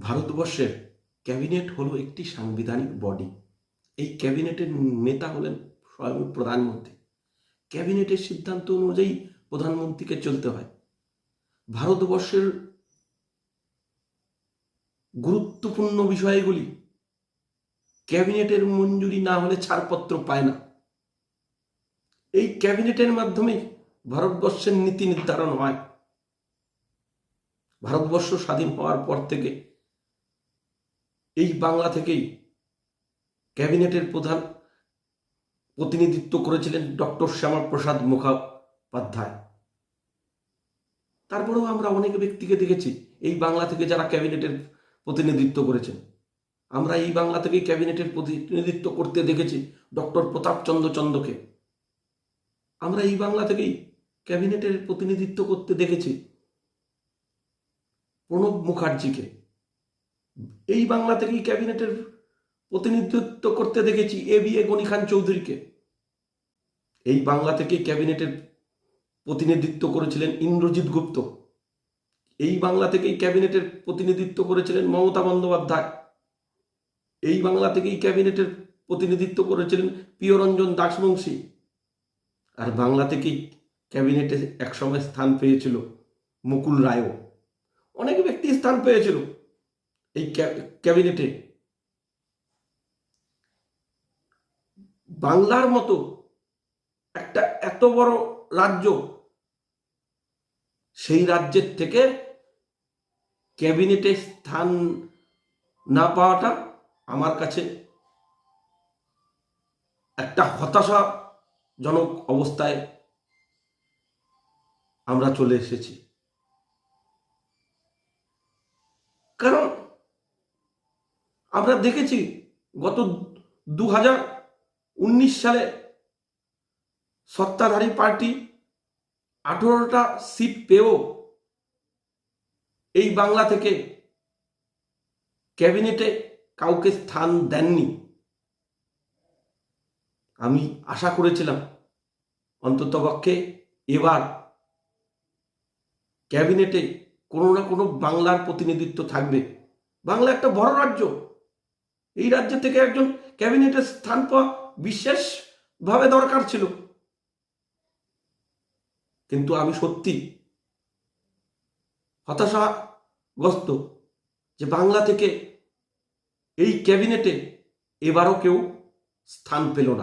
ভারতবর্ষের ক্যাবিনেট হলো একটি সাংবিধানিক বডি। এই ক্যাবিনেটের নেতা হলেন স্বয়ং প্রধানমন্ত্রী। ক্যাবিনেটের সিদ্ধান্ত অনুযায়ী প্রধানমন্ত্রীকে চলতে হয়। ভারতবর্ষের গুরুত্বপূর্ণ বিষয়গুলি, ক্যাবিনেটের মঞ্জুরি না হলে ছাড়পত্র পায় না। এই ক্যাবিনেটের মাধ্যমে ভারতবর্ষের নীতি নির্ধারণ হয়। ভারতবর্ষ স্বাধীন হওয়ার পর থেকে এই বাংলা থেকেই ক্যাবিনেটের প্রধান প্রতিনিধিত্ব করেছিলেন ডক্টর শ্যামাপ্রসাদ মুখোপাধ্যায়। তারপরেও আমরা অনেক ব্যক্তিকে দেখেছি, এই বাংলা থেকে যারা ক্যাবিনেটের প্রতিনিধিত্ব করেছেন। আমরা এই বাংলা থেকেই ক্যাবিনেটের প্রতিনিধিত্ব করতে দেখেছি ডক্টর প্রতাপচন্দ্র চন্দ্রকে। আমরা এই বাংলা থেকেই ক্যাবিনেটের প্রতিনিধিত্ব করতে দেখেছি প্রণব মুখার্জিকে। এই বাংলা থেকেই ক্যাবিনেটের প্রতিনিধিত্ব করতে দেখেছি এ বি এ গনি খান চৌধুরীকে। এই বাংলা থেকেই ক্যাবিনেটের প্রতিনিধিত্ব করেছিলেন ইন্দ্রজিৎ গুপ্ত। এই বাংলা থেকেই ক্যাবিনেটের প্রতিনিধিত্ব করেছিলেন মমতা বন্দ্যোপাধ্যায়। এই বাংলা থেকেই ক্যাবিনেটের প্রতিনিধিত্ব করেছিলেন প্রিয়রঞ্জন দাসবংশী আর বাংলা থেকেই ক্যাবিনেটে একসময় স্থান পেয়েছিল মুকুল রায়ও। অনেক ব্যক্তি স্থান পেয়েছিল। এই ক্যাবিনেটে। বাংলার মতো একটা এত বড় রাজ্য, সেই রাজ্যের থেকে ক্যাবিনেটে স্থান না পাওয়াটা আমার কাছে একটা হতাশাজনক অবস্থায় আমরা চলে এসেছি। কারণ আমরা দেখেছি গত দু হাজার উনিশ সালে সত্তাধারী পার্টি আঠেরোটা সিট পেয়েও এই বাংলা থেকে ক্যাবিনেটে কাউকে স্থান দেননি। আমি আশা করেছিলাম অন্ততপক্ষে এবার ক্যাবিনেটে কোনো না কোনো বাংলার প্রতিনিধিত্ব থাকবে। বাংলা একটা বড় রাজ্য। এই রাজ্য থেকে একজন ক্যাবিনেটের স্থান পাওয়া বিশেষভাবে দরকার ছিল। কিন্তু আমি সত্যি হতাশাগ্রস্ত যে বাংলা থেকে এই ক্যাবিনেটে এবারও কেউ স্থান পেল না।